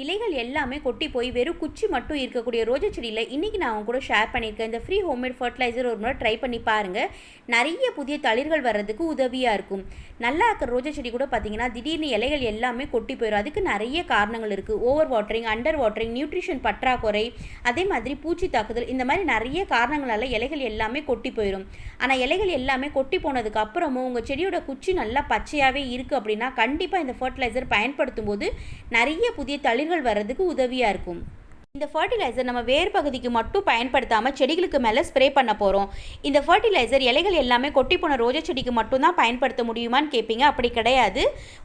இலைகள் எல்லாமே கொட்டி போய் வெறும் குச்சி மட்டும் இருக்கக்கூடிய ரோஜா செடியில் இன்றைக்கி நான் அவங்க கூட ஷேர் பண்ணியிருக்கேன். இந்த ஃப்ரீ ஹோம்மேட் ஃபர்டிலைசர் ஒரு முறை ட்ரை பண்ணி பாருங்கள் நிறைய புதிய தளிர்கள் வர்றதுக்கு உதவியாக இருக்கும். நல்லா இருக்கிற ரோஜா செடி கூட பார்த்தீங்கன்னா திடீர்னு இலைகள் எல்லாமே கொட்டி போயிடும் அதுக்கு நிறைய காரணங்கள் இருக்குது over watering under watering nutrition பற்றாக்குறை அதே மாதிரி பூச்சி தாக்குதல் இந்த மாதிரி நிறைய காரணங்களால் இலைகள் எல்லாமே கொட்டி போயிடும் ஆனால் இலைகள் எல்லாமே கொட்டி போனதுக்கு அப்புறமும் உங்கள் செடியோட குச்சி நல்லா பச்சையாகவே இருக்குது அப்படின்னா கண்டிப்பாக இந்த ஃபர்டிலைசர் பயன்படுத்தும் போது நிறைய புதிய தளிர்கள் வர்றதுக்கு உதவியாக இருக்கும். இந்த ஃபர்டிலைசர் நம்ம வேர் பகுதிக்கு மட்டும் பயன்படுத்தாமல் செடிகளுக்கு மேலே ஸ்ப்ரே பண்ண போகிறோம் இந்த ஃபர்டிலைசர் இலைகள் எல்லாமே கொட்டி போன ரோஜா செடிக்கு மட்டும்தான் பயன்படுத்த முடியுமான்னு கேட்பீங்க அப்படி கிடையாது.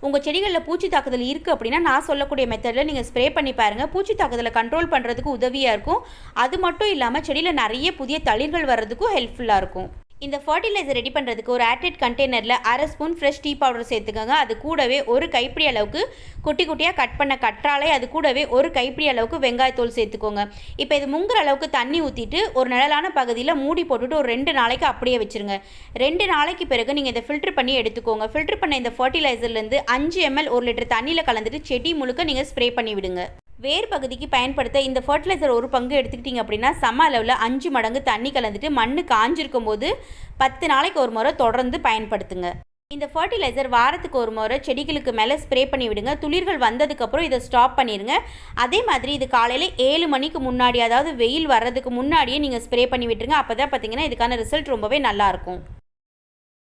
உங்கள் செடிகளில் பூச்சி தாக்குதல் இருக்குது அப்படின்னா நான் சொல்லக்கூடிய மெத்தடில் நீங்கள் ஸ்ப்ரே பண்ணி பாருங்கள் பூச்சி தாக்குதலை கண்ட்ரோல் பண்ணுறதுக்கு உதவியாக இருக்கும். அது மட்டும் இல்லாமல் செடியில் நிறைய புதிய தளிர்கள் வர்றதுக்கும் ஹெல்ப்ஃபுல்லாக இருக்கும். இந்த ஃபர்டிலைசர் ரெடி பண்ணுறதுக்கு ஒரு ஆட்டட் கண்டெய்னரில் அரை ஸ்பூன் ஃப்ரெஷ் டீ பவுடர் சேர்த்துக்கோங்க. அது கூடவே ஒரு கைப்பிடி அளவுக்கு குட்டி குட்டியாக கட் பண்ண கற்றாழை அது கூடவே ஒரு கைப்பிடி அளவுக்கு வெங்காயத்தூள் சேர்த்துக்கோங்க. இப்போ இது முங்குற அளவுக்கு தண்ணி ஊற்றிட்டு ஒரு நிழலான பகுதியில் மூடி போட்டுட்டு ஒரு ரெண்டு நாளைக்கு அப்படியே வச்சுருங்க. ரெண்டு நாளைக்கு பிறகு நீங்கள் இதை ஃபில்டர் பண்ணி எடுத்துக்கோங்க. ஃபில்டர் பண்ண இந்த ஃபர்டிலைசர்லேருந்து அஞ்சு எம்எல் ஒரு லிட்டர் தண்ணியில் கலந்துட்டு செடி முழுக்க நீங்கள் ஸ்ப்ரே பண்ணி விடுங்க. வேர் பகுதிக்கு பயன்படுத்த இந்த ஃபர்டிலைசர் ஒரு பங்கு எடுத்துக்கிட்டிங்க அப்படின்னா சம அளவில் அஞ்சு மடங்கு தண்ணி கலந்துட்டு மண் காஞ்சிருக்கும் போது பத்து நாளைக்கு ஒரு முறை தொடர்ந்து பயன்படுத்துங்க. இந்த ஃபர்டிலைசர் வாரத்துக்கு ஒரு முறை செடிகளுக்கு மேலே ஸ்ப்ரே பண்ணி விடுங்க. துளிர்கள் வந்ததுக்கப்புறம் இதை ஸ்டாப் பண்ணிடுங்க அதே மாதிரி இது காலையில் ஏழு மணிக்கு முன்னாடி அதாவது வெயில் வர்றதுக்கு முன்னாடியே நீங்கள் ஸ்ப்ரே பண்ணி விட்டுருங்க. அப்போ தான் பார்த்தீங்கன்னா இதுக்கான ரிசல்ட் ரொம்பவே நல்லாயிருக்கும்